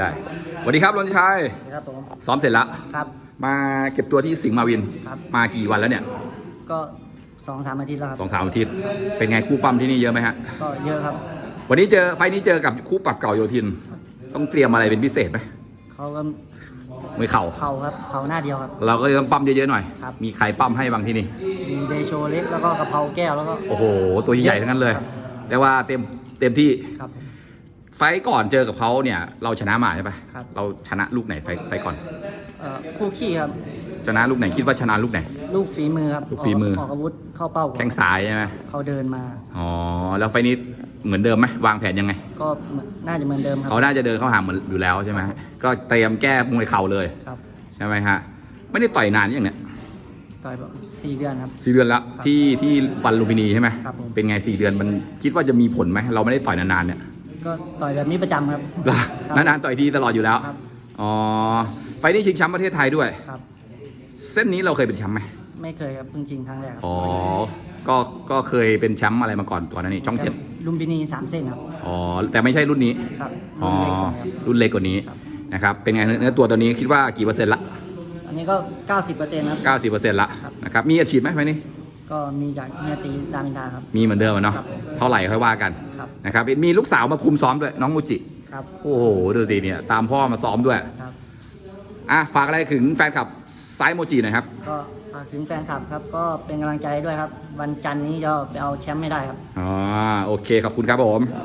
ได้สวัสดีครับรนชัยครับผมซ้อมเสร็จแล้วครับ มาเก็บตัวที่สิงห์มาวิน ครับ มากี่วันแล้วเนี่ย ก็สองสามอาทิตย์แล้วครับสองสามอาทิตย์เป็นไงคู่ปั้มที่นี่เยอะไหมฮะ ก็เยอะครับ วันนี้เจอไฟล์นี้เจอกับคู่ปรับเก่าโยธิน ต้องเตรียมอะไรเป็นพิเศษไหมเขาก็มือเข่าเข่าครับเข่าหน้าเดียวครับ เราก็ต้องปั้มเยอะๆหน่อย ครับ มีใครปั้มให้บางที่นี่ มีเดโชเล็กแล้วก็กะเพราแก้วแล้วก็ โอ้โห ตัวใหญ่ๆทั้งนั้นเลยแต่ว่าเต็มเต็มที่ ครับ ไฟล์ก่อนเจอกับเขาเนี่ย เราชนะมาใช่ปะครับ เราชนะลูกไหนไฟล์ไฟล์ก่อน เอ่อคู่ขี้ครับ ชนะลูกไหนคิดว่าชนะลูกไหน ลูกฝีมือครับลูกฝีมือออกอาวุธเข้าเป้าแข้งซ้ายใช่ไหมเขาเดินมา อ๋อแล้วไฟล์นี้เหมือนเดิมไหมวางแผนยังไง ก็น่าจะเหมือนเดิมครัเขาน่าจะเดินเข้าหาเหมือนอยู่แล้วใช่ไหมก็เตรียมแก้มวยเข่าเลยครับ ใช่ไหมฮะไม่ได้ต่อยนานอย่างเนี้ยต่อยแบบสี่เดือนครับ สี่เดือนละครับที่ที่วันลุมพินีใช่ไหมครับผม เป็นไงสี่เดือนมันคิดว่าจะมีผลไหมเราไม่ได้ต่อยนานๆเนี่ย ก็ต่อยแบบนี้ประจำครับล่ะครับนานๆต่อยทีตลอดอยู่แล้ว ครับ อ๋อ ไฟล์นี้ชิงแชมป์ประเทศไทยด้วย ครับ เส้นนี้เราเคยเป็นแชมป์ไหมไม่เคยครับเพิ่งจริงครั้งแรกครับอ๋อ ก็ ก็เคยเป็นแชมป์อะไรมาก่อนก่อนหนั้านนี่ช่องเจ็ดลุมพินีสามเส้นครับอ๋อ แต่ไม่ใช่รุ่นนี้ ครับอ๋อ รุ่นเล็กกว่านี้ครับ รุ่นเล็กกว่านี้นะครับ เป็นไงเนื้อตัวตัวนี้คิดว่ากี่เปอร์เซ็นต์ละอันนี้ก็ 90%ครับ 90%ละ ครับ นะครับ มีอาชีพไหมไฟล์นี้ ก็มีจากเฮียตีรามอินทราครับ มีเหมือนเดิมอะเนาะ ครับเท่าไหร่ค่อยว่ากันครับ นะครับมีลูกสาวมาคุมซ้อมด้วยน้องมูจิ ครับโอ้โห ดูสิเนี่ย ตามพ่อมาซ้อมด้วย ครับ อะ ฝากอะไรถึงแฟนคลับซ้ายโมจิหน่อยครับ ก็ฝากถึงแฟนคลับครับ ก็เป็นกำลังใจด้วยครับ วันจันทร์นี้จะไปเอาแชมป์ไม่ได้ครับ อ๋อ โอเค ขอบคุณครับผมค